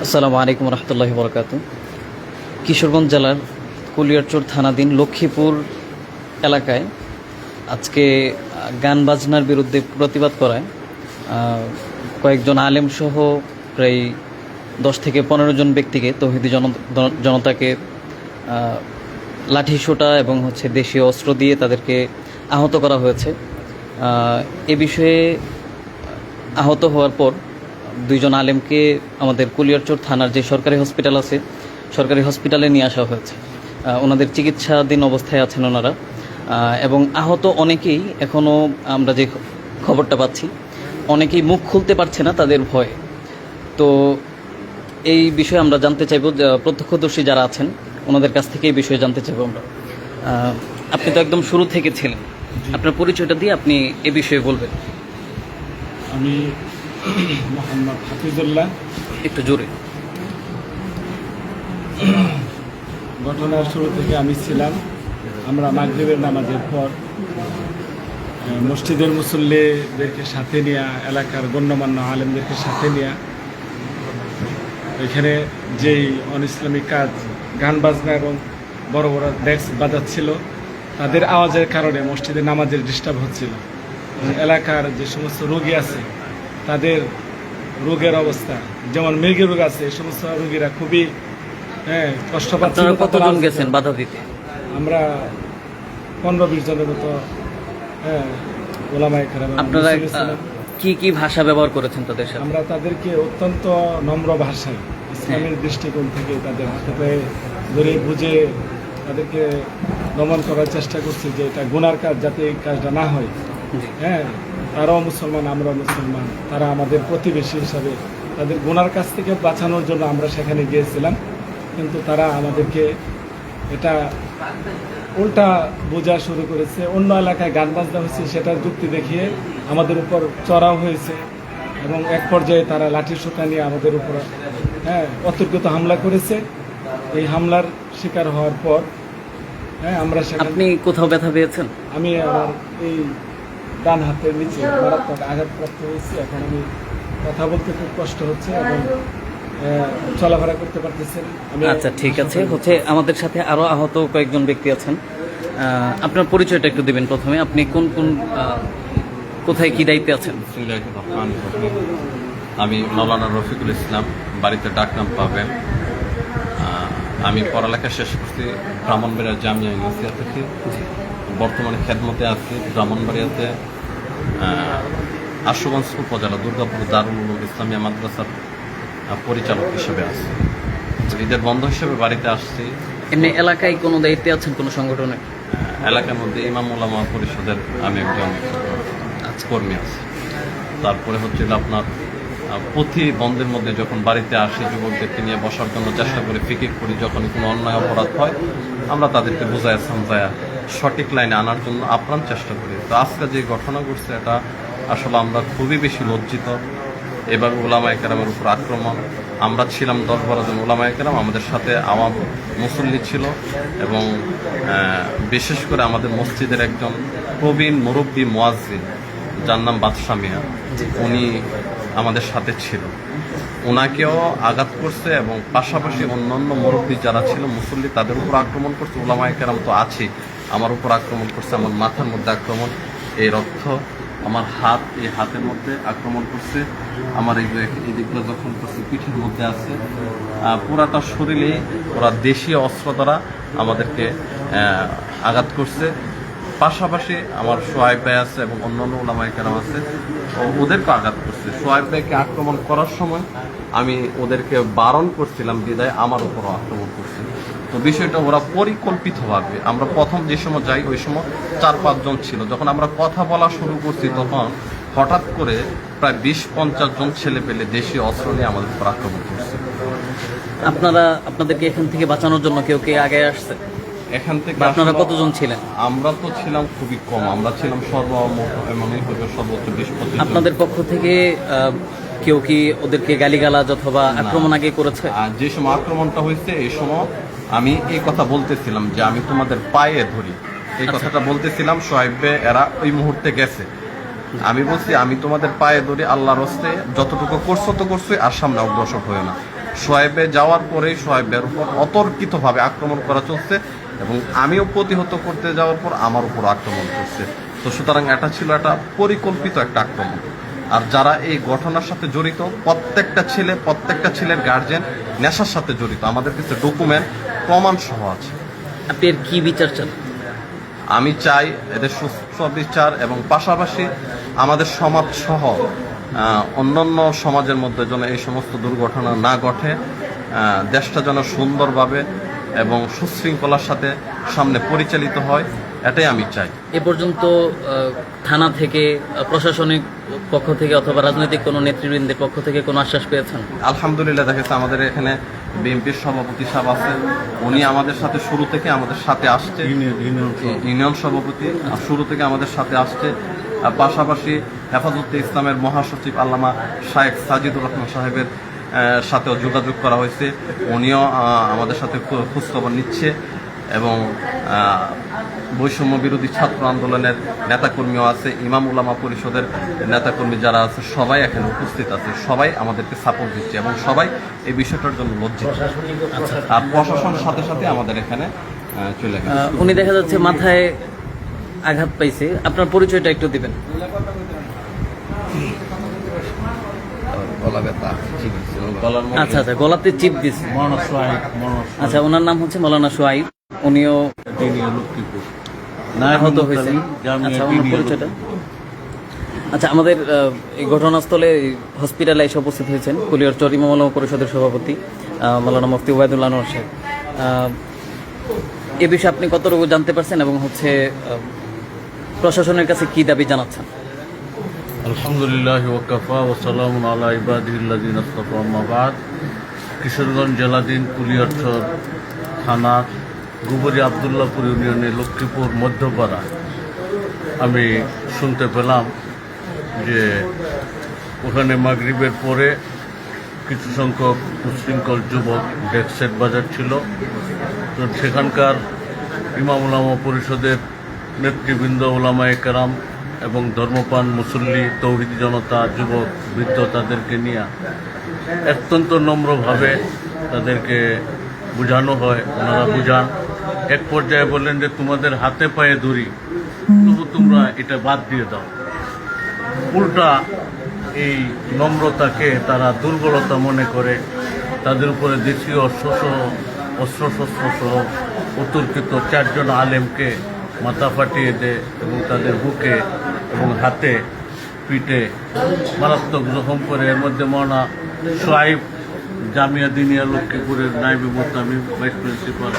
আসসালামু আলাইকুম রহমতুল্লাহি বরকাত। কিশোরগঞ্জ জেলার কুলিয়ারচর থানাধীন লক্ষ্মীপুর এলাকায় আজকে গান বাজনার বিরুদ্ধে প্রতিবাদ করায় কয়েকজন আলেম সহ প্রায় দশ থেকে পনেরো জন ব্যক্তিকে তৌহিদি জন- জনতাকে আহ, লাঠি সোটা এবং হচ্ছে দেশীয় অস্ত্র দিয়ে তাদেরকে আহত করা হয়েছে। এ বিষয়ে আহত হওয়ার পর দুইজন আলেমকে আমাদের কুলিয়ারচর থানার যে সরকারি হসপিটাল আছে সরকারি হসপিটালে নিয়ে আসা হয়েছে। ওনাদের চিকিৎসাধীন অবস্থায় আছেন ওনারা। এবং আহত অনেকেই এখনও আমরা যে খবরটা পাচ্ছি অনেকেই মুখ খুলতে পারছে না তাদের ভয়ে। তো এই বিষয়ে আমরা জানতে চাইব প্রত্যক্ষদর্শী যারা আছেন ওনাদের কাছ থেকে এই বিষয়ে জানতে চাইব আমরা। আপনি তো একদম শুরু থেকে ছিলেন। আপনার পরিচয়টা দিয়ে আপনি এ বিষয়ে বলবেন। আমি মোহাম্মদ হাফিজুল্লাহ। একটু জোরে। ঘটনার শুরু থেকে আমি ছিলাম। আমরা মাগরিবের নামাজের পর মসজিদের মুসল্লিদেরকে সাথে নিয়ে এলাকার গণ্যমান্য আলেমদেরকে সাথে নিয়ে এখানে যেই অন ইসলামিক কাজ গান বাজনা এবং বড় বড় ডেস্ক বাজাচ্ছিল তাদের আওয়াজের কারণে মসজিদে নামাজের ডিস্টার্ব হচ্ছিল। এলাকার যে সমস্ত রোগী আছে তাদের রোগের অবস্থা। যেমন মৃগী রোগ আছে এই সমস্ত রোগীরা খুবই হ্যাঁ কষ্ট কতজন গেছেন বাধা দিতে আমরা পনেরো বিশ জনের মতো হ্যাঁ ওলামাই খারাপ আপনারা কি কি ভাষা ব্যবহার করেছেন তাদের সাথে? আমরা তাদেরকে অত্যন্ত নম্র ভাষায় ইসলামের দৃষ্টিকোণ থেকে তাদের হাতে ধরে বুঝে তাদেরকে দমন করার চেষ্টা করছি যে এটা গুনার কাজ যাতে এই কাজটা না হয়। হ্যাঁ তারাও মুসলমান আমরাও মুসলমান। তারা আমাদের প্রতিবেশী হিসাবে তাদের গুনার কাছ থেকে বাঁচানোর জন্য আমরা সেখানে গিয়েছিলাম। কিন্তু তারা আমাদেরকে এটা উল্টা বোঝা শুরু করেছে। অন্য এলাকায় গান বাজনা হয়েছে সেটার যুক্তি দেখিয়ে আমাদের উপর চড়াও হয়েছে এবং এক পর্যায়ে তারা লাঠি সোটা নিয়ে আমাদের উপর হ্যাঁ অতর্কিত হামলা করেছে। এই হামলার শিকার হওয়ার পর হ্যাঁ আমরা সেখানে আপনি কোথাও ব্যথা পেয়েছেন? আমি আমার এই ডান হাতের নিচে মারাত্মক আঘাতপ্রাপ্ত হয়েছি। এখন আমি কথা বলতে খুব কষ্ট হচ্ছে এবং চলাফেরা করতে পারতেছি না। আমি আচ্ছা ঠিক আছে। হচ্ছে আমাদের সাথে আরও আহত কয়েকজন ব্যক্তি আছেন। আপনার পরিচয়টা একটু দিবেন প্রথমে। আপনি কোন কোন কোথায় কি দায়িত্বে আছেন? আমি মৌলানা রফিকুল ইসলাম বাড়িতে ডাকনাম পাবেন। আমি পড়ালেখা শেষ করছি ব্রাহ্মণবাড়িয়া জামিয়া ইউনিভার্সিটি থেকে। বর্তমানে খেদমতে আছি ব্রাহ্মণবাড়িয়াতে আশুগঞ্জ উপজেলা দুর্গাপুর দারুল উলুম ইসলামিয়া মাদ্রাসার পরিচালক হিসেবে আছি। ঈদের বন্ধ হিসেবে বাড়িতে আসছি। এমনি এলাকায় কোনো দায়িত্বে আছেন কোনো সংগঠনে? এলাকার মধ্যে ইমাম ওলামা পরিষদের আমি একজন আচ্ছা। কর্মী আছে। তারপরে হচ্ছে যে আপনার প্রতি বন্ধের মধ্যে যখন বাড়িতে আসি যুবকদেরকে নিয়ে বসার জন্য চেষ্টা করি ফিকির করি যখন কোনো অন্যায় অপরাধ হয় আমরা তাদেরকে বোঝায় সমঝায়া সঠিক লাইনে আনার জন্য আপ্রাণ চেষ্টা করি। তো আজকে যে ঘটনা ঘটছে এটা আসলে আমরা খুবই বেশি লজ্জিত। এবার ওলামা একরামের উপর আক্রমণ। আমরা ছিলাম দশ বারো জন ওলামা একরাম আমাদের সাথে আওয়াম মুসল্লি ছিল এবং বিশেষ করে আমাদের মসজিদের একজন প্রবীণ মুরব্বী মোয়াজ্জিন যার নাম বাদশা মিয়া। উনি আমাদের সাথে ছিল। ওনাকেও আঘাত করছে এবং পাশাপাশি অন্যান্য মুরব্বী যারা ছিল, মুসল্লি, তাদের উপর আক্রমণ করছে। ওলামায় কেরাম তো আছে আমার উপর আক্রমণ করছে, আমার মাথার মধ্যে আক্রমণ। এই রক্ত আমার হাত, এই হাতের মধ্যে আক্রমণ করছে। আমার এই এই দিকগুলো যখন করছে, পিঠের মধ্যে আছে। পুরাটা শরীরে ওরা দেশীয় অস্ত্র দ্বারা আমাদেরকে আঘাত করছে। পাশাপাশি আমার সোয়াইব ভাই আছে এবং অন্যান্য ওলামাই কেরাম আছে ওদেরকে আঘাত করছে। সোয়াইব ভাইকে আক্রমণ করার সময় আমি ওদেরকে বারণ করছিলাম, বিদায় আমার উপরও আক্রমণ করছে। তো বিষয়টা ওরা পরিকল্পিতভাবে, আমরা প্রথম যে সময় যাই, ওই সময় চার পাঁচজন ছিল। যখন আমরা কথা বলা শুরু করছি, তখন হঠাৎ করে প্রায় বিশ পঞ্চাশ জন ছেলে পেলে দেশীয় অস্ত্র নিয়ে আমাদের উপর আক্রমণ করছে। আপনারা, আপনাদেরকে এখান থেকে বাঁচানোর জন্য কেউ কে আগে আসছে? এখান থেকে আপনারা কতজন ছিলেন? আমরা তো ছিলাম খুবই কম। আমরা ছিলাম সর্বমোট এমনই হয়তো সর্বোচ্চ বিশ পঁচিশ আপনাদের পক্ষ থেকে কেউ কি ওদেরকে গালিগালাজ অথবা আক্রমণ আগে করেছে? যে সময় আক্রমণটা হয়েছে এই সময় আমি এই কথা বলতেছিলাম যে আমি তোমাদের পায়ে ধরি। এই আচ্ছা। কথাটা বলতেছিলাম সোহেবে এরা ওই মুহূর্তে গেছে। আমি বলছি আমি তোমাদের পায়ে ধরি আল্লাহর হস্তে যতটুকু করছ তো করছোই আর সামনে অগ্রসর হয়ে না। সোহেবে যাওয়ার পরেই সোহেবের উপর অতর্কিতভাবে আক্রমণ করা চলছে। এবং আমিও প্রতিহত করতে যাওয়ার পর আমার উপর আক্রমণ করছে। তো সুতরাং এটা ছিল একটা পরিকল্পিত একটা আক্রমণ। আর যারা এই ঘটনার সাথে জড়িত প্রত্যেকটা ছেলে প্রত্যেকটা ছেলের গার্জেন নেশার সাথে জড়িত। আমাদের কাছে ডকুমেন্ট প্রমাণ সহ আছে। আপনি এর কি বিচার চান? আমি চাই এদের সুস্থ বিচার এবং পাশাপাশি আমাদের সমাজ সহ অন্যান্য সমাজের মধ্যে যেন এই সমস্ত দুর্ঘটনা না ঘটে দেশটা যেন সুন্দরভাবে এবং সুশৃঙ্খলার সাথে সামনে পরিচালিত হয় এটাই আমি চাই। এ পর্যন্ত থানা থেকে প্রশাসনিক পক্ষ থেকে অথবা রাজনৈতিক কোনো নেতৃবৃন্দের পক্ষ থেকে কোনো আশ্বাস পেয়েছেন? আলহামদুলিল্লাহ দেখেছে আমাদের এখানে বিএনপির সভাপতি সাহেব আছে। উনি আমাদের সাথে শুরু থেকে আমাদের সাথে আসছে। ইউনিয়ন সভাপতি। শুরু থেকে আমাদের সাথে আসছে। পাশাপাশি হেফাজতে ইসলামের মহাসচিব আল্লামা শায়েখ সাজিদুর রহমান সাহেবের সাথেও যোগাযোগ করা হয়েছে। উনিও আমাদের সাথে খোঁজখবর নিচ্ছে এবং বৈষম্য বিরোধী ছাত্র আন্দোলনের নেতাকর্মীও আছে, ইমাম উলামা পরিষদের নেতাকর্মী যারা আছে, সবাই এখানে উপস্থিত আছে। সবাই আমাদেরকে সাপোর্ট দিচ্ছে এবং সবাই এই বিষয়টার জন্য লজ্জিত। আর প্রশাসনের সাথে সাথে আমাদের এখানে চলে গেছে। উনি দেখা যাচ্ছে মাথায় আঘাত পাইছে। আপনার পরিচয়টা একটু দিবেন। আচ্ছা আচ্ছা গলাতে চিপ দিছে। আচ্ছা ওনার নাম হচ্ছে মৌলানা সোয়াইব উনিও আহত হয়েছে আচ্ছা ওনার পরিচয়টা? আচ্ছা আমাদের আহ, এই ঘটনাস্থলে হসপিটালে এসে উপস্থিত হয়েছেন কুলিয়ার চর পরিষদের সভাপতি আহ, মৌলানা মুফতি ওবায়দুল্লাহ আনোয়ার সাহেব। আহ, এ বিষয়ে আপনি কতটুকু জানতে পারছেন এবং হচ্ছে আহ, প্রশাসনের কাছে কি দাবি জানাচ্ছেন? আলহামদুলিল্লাহ ওকাফা ওসালাম আলা ইবাদিল্লাদিন আস্তাফামাবাদ কিশোরগঞ্জ জেলাধীন কুলিয়ারচর থানা গুবরি আবদুল্লাপুর ইউনিয়নের লক্ষ্মীপুর মধ্যপাড়া। আমি শুনতে পেলাম যে ওখানে মাগরিবের পরে কিছু সংখ্যক উশৃঙ্খল যুবক ডেস্ক বাজার ছিল। তো সেখানকার ইমাম উলামা পরিষদের নেতৃবৃন্দ ওলামায়ে কেরাম এবং ধর্মপান মুসল্লি, তৌহিদ জনতা, যুবক, বৃদ্ধ তাদেরকে নিয়ে অত্যন্ত নম্রভাবে তাদেরকে বোঝানো হয়, ওনারা বুঝান। এক পর্যায়ে বললেন যে, তোমাদের হাতে পায়ে ধরি তবু তোমরা এটা বাদ দিয়ে দাও। উল্টা এই নম্রতাকে তারা দুর্বলতা মনে করে, তাদের উপরে দেশীয় অস্ত্রসহ, অস্ত্রশস্ত্র সহ অতর্কিত চারজন আলেমকে মাথা ফাটিয়ে দেয় এবং তাদের বুকে এবং হাতে, পিঠে মারাত্মক জখম করে, এর মধ্যে মৌলানা সোয়াইব জামিয়া দিনিয়া লক্ষ্মীপুরের নাইবে মোতামি ভাইস প্রিন্সিপাল।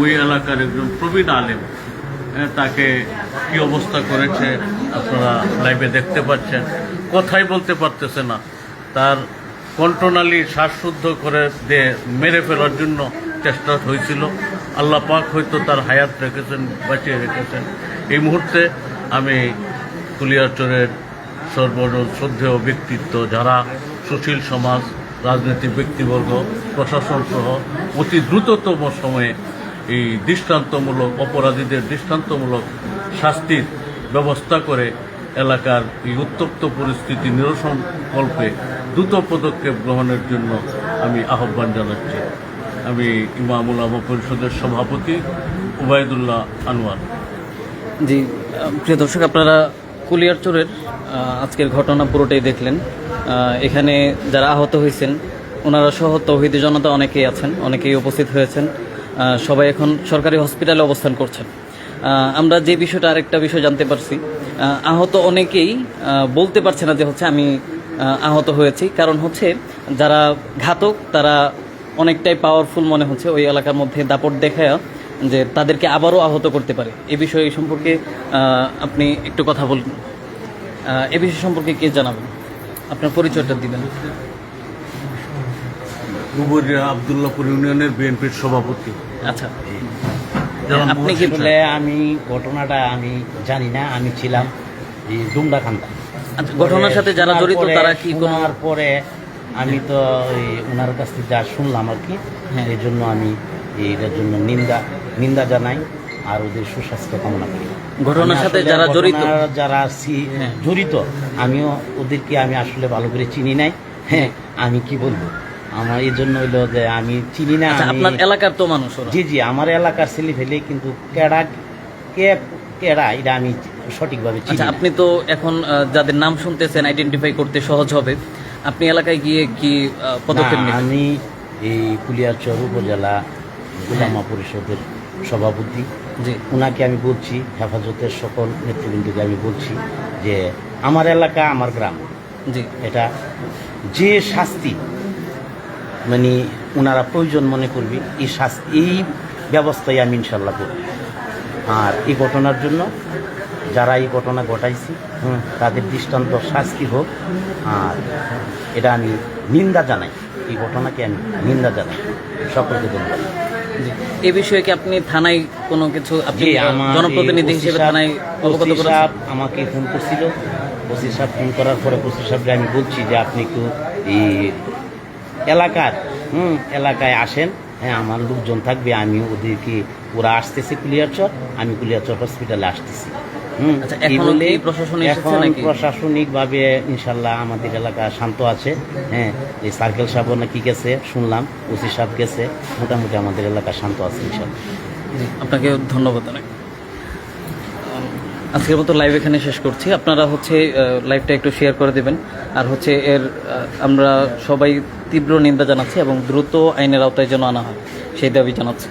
ওই এলাকার একজন প্রবীণ আলেম তাকে কি অবস্থা করেছে আপনারা লাইভে দেখতে পাচ্ছেন। কথাই বলতে পারতেছে না। তার কণ্ঠনালী শ্বাসশুদ্ধ করে দিয়ে মেরে ফেলার জন্য চেষ্টা হয়েছিল। আল্লাহ পাক হয়তো তার হায়াত রেখেছেন, বাঁচিয়ে রেখেছেন। এই মুহূর্তে আমি কুলিয়ারচরের সর্বজন শ্রদ্ধেয় ব্যক্তিত্ব যারা সুশীল সমাজ রাজনৈতিক ব্যক্তিবর্গ প্রশাসন সহ অতি দ্রুততম সময়ে এই দৃষ্টান্তমূলক অপরাধীদের দৃষ্টান্তমূলক শাস্তির ব্যবস্থা করে এলাকার এই উত্তপ্ত পরিস্থিতি নিরসন কল্পে দ্রুত পদক্ষেপ গ্রহণের জন্য আমি আহ্বান জানাচ্ছি। আমি ইমামুল আবা পরিষদের সভাপতি উবায়দুল্লাহ আনোয়ার। জি আহ, প্রিয় দর্শক আপনারা কুলিয়ারচরের আজকের ঘটনা পুরোটাই দেখলেন। এখানে যারা আহত হয়েছেন, ওনারা সহ তৌহিদি জনতা অনেকেই আছেন, অনেকেই উপস্থিত হয়েছেন। সবাই এখন সরকারি হসপিটালে অবস্থান করছেন। আমরা যে বিষয়টা আরেকটা বিষয় জানতে পারছি আহত অনেকেই বলতে পারছে না যে হচ্ছে আমি আহত হয়েছি। কারণ হচ্ছে যারা ঘাতক, তারা অনেকটাই পাওয়ারফুল মনে হচ্ছে। ওই এলাকার মধ্যে দাপট দেখায় যে তাদেরকে আবারও আহত করতে পারে। এ বিষয়ে সম্পর্কে আপনি একটু কথা বলুন। এ বিষয় সম্পর্কে কে জানাবেন? আপনার পরিচয়টা দিবেন। আবদুল্লাপুর ইউনিয়নের বিএনপির সভাপতি। আচ্ছা। আপনি কি আসলে আমি ঘটনাটা আমি জানি না আমি ছিলাম এই ডুমডাখান্দা আচ্ছা, ঘটনার সাথে যারা জড়িত তারা কি কোনো পরে আমি তো ওই ওনার কাছ থেকে যা শুনলাম আর কি হ্যাঁ। এই জন্য আমি এটার জন্য নিন্দা নিন্দা জানাই আর ওদের সুস্বাস্থ্য কামনা করি। ঘটনার সাথে যারা জড়িত যারা হ্যাঁ। জড়িত আমিও ওদেরকে আমি আসলে ভালো করে চিনি নাই। হ্যাঁ আমি কি বলব? আমার এই জন্য হইল যে আমি চিনি না আচ্ছা আপনার এলাকার তো মানুষ জি জি আমার এলাকার ছেলে ফেলে কিন্তু কেডা কে কেডা এটা আমি সঠিকভাবে চিনি আচ্ছা আপনি তো এখন যাদের নাম শুনতেছেন আইডেন্টিফাই করতে সহজ হবে। আপনি এলাকায় গিয়ে কি পদক্ষেপ আমি এই কুলিয়ারচর উপজেলা গোলামা পরিষদের সভাপতি জি ওনাকে আমি বলছি হেফাজতের সকল নেতৃবৃন্দকে আমি বলছি যে আমার এলাকা আমার গ্রাম। জি। এটা যে শাস্তি মানে ওনারা প্রয়োজন মনে করবে এই শাস্তি এই ব্যবস্থাই আমি ইনশাল্লাহ করব। আর এই ঘটনার জন্য যারা এই ঘটনা ঘটাইছি তাদের দৃষ্টান্ত শাস্তি হোক আর এটা আমি নিন্দা জানাই। এই ঘটনাকে আমি নিন্দা জানাই। সকলকে ধন্যবাদ। এই বিষয়ে কি আপনি থানায় কোনো কিছু আপনি জনপ্রতিনিধি হিসেবে থানায় অবগত করেছেন? আমাকে ফোন করছিল। ওসি সাহেব ফোন করার পরে ওসি সাহেবকে আমি বলছি যে আপনি একটু এই এলাকার হুম এলাকায় আসেন। হ্যাঁ আমার লোকজন থাকবে আমি ওদেরকে ওরা আসতেছে কুলিয়ারচর আমি কুলিয়ারচর হসপিটালে আসতেছি। আচ্ছা, এই এখনও বলে কি প্রশাসন এসেছে এখন প্রশাসনিকভাবে ইনশাল্লাহ আমাদের এলাকা শান্ত আছে। হ্যাঁ এই সার্কেল সাহেবও নাকি গেছে শুনলাম। ওসি সাহেব গেছে মোটামুটি আমাদের এলাকা শান্ত আছে ইনশাল্লাহ। আপনাকে ধন্যবাদ অনেক। আজকের মতো লাইভ এখানে শেষ করছি। আপনারা হচ্ছে লাইভটা একটু শেয়ার করে দেবেন। আর হচ্ছে এর আমরা সবাই তীব্র নিন্দা জানাচ্ছি এবং দ্রুত আইনের আওতায় যেন আনা হয় সেই দাবি জানাচ্ছি।